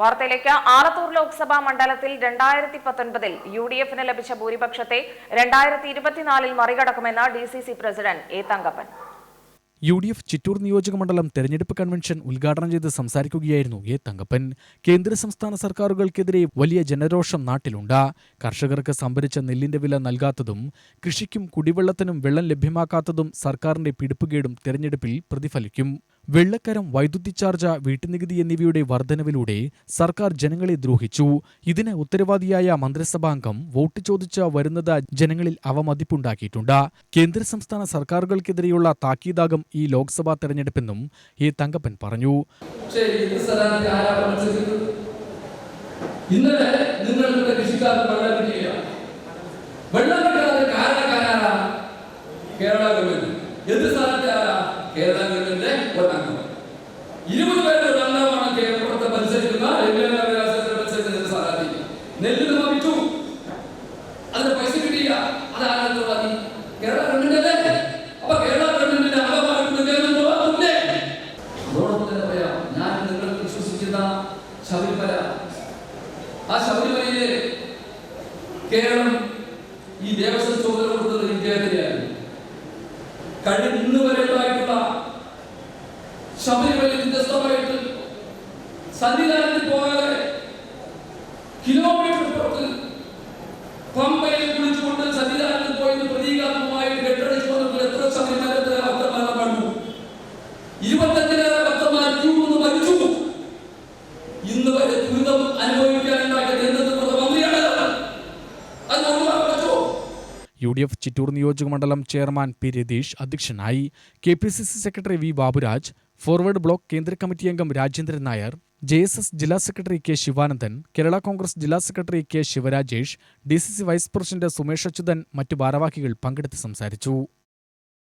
വാർത്തയിലേക്ക് ആലത്തൂർ ലോക്സഭാ മണ്ഡലത്തിൽ രണ്ടായിരത്തി പത്തൊൻപതിൽ യു ഡി എഫിന് ലഭിച്ച ഭൂരിപക്ഷത്തെ രണ്ടായിരത്തി ഇരുപത്തിനാലിൽ മറികടക്കുമെന്ന് D C C president A Thankappan. U D F Chittur നിയോജകമണ്ഡലം തെരഞ്ഞെടുപ്പ് കൺവെൻഷൻ ഉദ്ഘാടനം ചെയ്ത് സംസാരിക്കുകയായിരുന്നു എ തങ്കപ്പൻ. കേന്ദ്ര സംസ്ഥാന സർക്കാരുകൾക്കെതിരെ വലിയ ജനരോഷം നാട്ടിലുണ്ട്. കർഷകർക്ക് സംഭരിച്ച നെല്ലിന്റെ വില നൽകാത്തതും കൃഷിക്കും കുടിവെള്ളത്തിനും വെള്ളം ലഭ്യമാക്കാത്തതും സർക്കാരിന്റെ പിടിപ്പുകേടും തെരഞ്ഞെടുപ്പിൽ പ്രതിഫലിക്കും. വെള്ളക്കരം വൈദ്യുതി ചാർജ് വീട്ടുനികുതി എന്നിവയുടെ വർധനവിലൂടെ സർക്കാർ ജനങ്ങളെ ദ്രോഹിച്ചു. ഇതിന് ഉത്തരവാദിയായ മന്ത്രിസഭാംഗം വോട്ട് ചോദിച്ച് വരുന്നത് ജനങ്ങളിൽ അവമതിപ്പുണ്ടാക്കിയിട്ടുണ്ട്. കേന്ദ്ര സംസ്ഥാന സർക്കാരുകൾക്കെതിരെയുള്ള താക്കീതാകും ഈ ലോക്സഭാ തെരഞ്ഞെടുപ്പെന്നും എ. തങ്കപ്പൻ പറഞ്ഞു. കേരള ഗവൺമെന്റ്? എന്ത് കേരള ഗവൺമെന്റിന്റെ തന്നെ പറയാം ഞാൻ നിങ്ങൾ വിശ്വസിക്കുന്ന ശബരിമല. ആ കേരളം ഈ ദേവസ്വം ചുമതല കൊടുത്തത് ഇദ്ദേഹത്തിനെയാണ്. കഴിഞ്ഞ ഇന്ന് ഉണ്ടായിട്ടുള്ള ശബരിമലയിൽ വ്യത്യസ്തമായിട്ട് സന്നിധാനത്തിൽ പോകാതെ കിലോമീറ്റർ പുറത്ത് പമ്പയിൽ കുളിച്ചുകൊണ്ട് സന്നിധാനത്തിൽ പോയത് പ്രതീകാത്മകമായിട്ട് കെട്ടടിച്ചു വന്നപ്പോൾ എത്ര ശബരിമലത്തിലെ ഭക്തന്മാരെ കണ്ടു. ഇരുപത്തഞ്ചിലേറെ ഭക്തന്മാർ ക്യൂ മരിച്ചു. ഇന്ന് വരെ ദുരിതം യു ഡി എഫ് ചിറ്റൂർ നിയോജക മണ്ഡലം ചെയർമാൻ പി രതീഷ് അധ്യക്ഷനായി. K P C C secretary V Baburaj forward bloc കേന്ദ്ര കമ്മിറ്റി അംഗം Rajendran Nair J S S ജില്ലാ സെക്രട്ടറി കെ ശിവാനന്ദൻ കേരള കോൺഗ്രസ് ജില്ലാ secretary K Sivarajesh D C C vice president Sumesh Achuthan മറ്റു ഭാരവാഹികൾ പങ്കെടുത്ത് സംസാരിച്ചു.